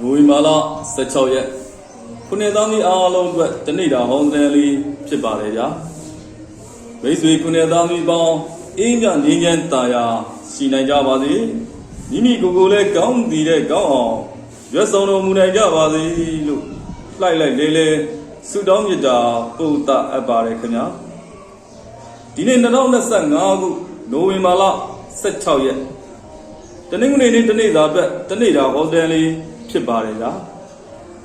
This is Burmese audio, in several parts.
နိုဝင်ဘာလ16ရက်ခုနှစ်သားမီးအားလုံးအတွက်တနေ့တာဟောင်းတဲ့လေးဖြစ်ပါတယ်ဗျာမိတ်ဆွေခုနှစ်သားမီးပေါင်းအင်းမြငင်းချမ်းတာယာရှိနိုင်ကြပါစေမိမိကိုယ်ကိုယ်လည်းကောင်းတည်တဲ့ကောင်းအောင်ရွတ်ဆောင်တော်မူနိုင်ကြပါစေလို့လိုက်လိုက်လေးလေးဆုတောင်းမြတ်တာပုဒ်တအပ်ပါတယ်ခင်ဗျာဒီနေ့2025ခုနိုဝင်ဘာလ16ရက်တနင်္ဂနွေနေ့တနေ့သာအတွက်တနေ့တာဟောတယ်လေး ဖြစ်ပါတယ်လား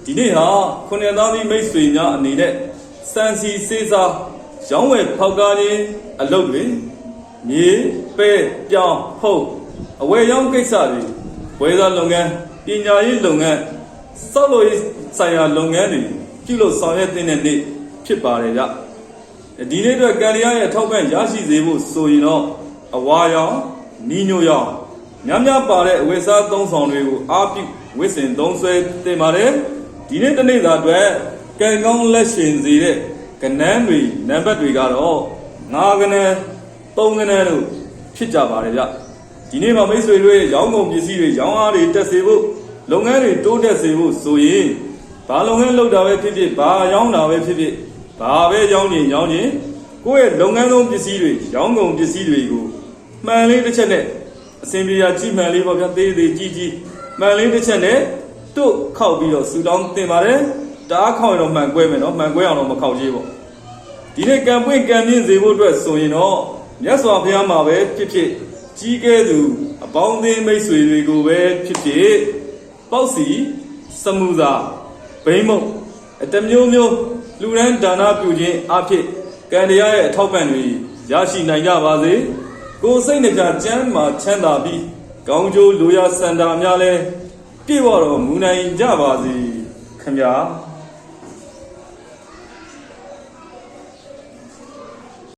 ဒီနေ့ဟာခုနှစ်သားသမီးမိတ်ဆွေများအနေနဲ့စံစီစေးစားရောင်းဝယ်ဖောက်ကားခြင်းအလုပ်တွေမြေပဲပြောင်းဖုတ်အဝယ်ရောင်းကိစ္စတွေဝယ်သားလုပ်ငန်းပညာရေးလုပ်ငန်းစောက်လို့ရေးဆိုင်ရာလုပ်ငန်းတွေပြုလုပ်ဆောင်ရွက်တဲ့နေ့ဖြစ်ပါတယ်ကြဒီနေ့အတွက်ကံရရဲ့အထောက်ပံ့ရရှိစေဖို့ဆိုရင်တော့အဝါရောင်နီညိုရောင်များများပါတဲ့အဝိစားသုံးဆောင်တွေကိုအားပြု ဝစ်စင်သုံးဆွဲတင်ပါတယ်ဒီနေ့တနေ့သာအတွက်ကံကောင်းလက်ရှင်စေတဲ့ကနန်းတွေနံပါတ်တွေကတော့9ကနန်း3ကနန်းတို့ဖြစ်ကြပါတယ်ဗျဒီနေ့မှာမိတ်ဆွေတွေရောင်းကုန်ပစ္စည်းတွေရောင်းအားတွေတက်စေဖို့လုပ်ငန်းတွေတိုးတက်စေဖို့ဆိုရင်ဘာလုပ်ငန်းလုပ်တာပဲဖြစ်ဖြစ်ဘာရောင်းတာပဲဖြစ်ဖြစ်ဘာပဲရောင်းရင်ရောင်းရင်ကိုယ့်ရဲ့လုပ်ငန်းသုံးပစ္စည်းတွေရောင်းကုန်ပစ္စည်းတွေကိုမှန်လေးတစ်ချက်နဲ့အစင်ပြေရာကြည့်မှန်လေးပေါ့ဗျာသေးသေးကြီးကြီး မှန်လေးတစ်ချက်နဲ့တုတ်ခောက်ပြီးတော့ဆူတောင်းတင်ပါတယ်တအားခောက်ရင်တော့မှန်ကွဲမယ်နော်မှန်ကွဲအောင်တော့မခောက်ကြီးပေါ့ဒီနေ့ကံပွင့်ကံမြင့်စေဖို့အတွက်ဆိုရင်တော့မြတ်စွာဘုရားမှာပဲဖြစ်ဖြစ်ကြီးကဲသူအပေါင်းအသင်းမိတ်ဆွေတွေကိုပဲဖြစ်ဖြစ်ပေါ့စီစမှုသာဘိမ့်မုတ်အတမျိုးမျိုးလူရန်ဒါနပြုခြင်းအဖြစ်ကံတရားရဲ့အထောက်ပံ့တွေရရှိနိုင်ကြပါစေကိုယ်စိတ်နှပြကျမ်းမာချမ်းသာပြီး ကောင်းကျိုးလိုရာစန္ဒာများလဲပြည့်ဝတော်မူနိုင်ကြပါစေခင်ဗျာ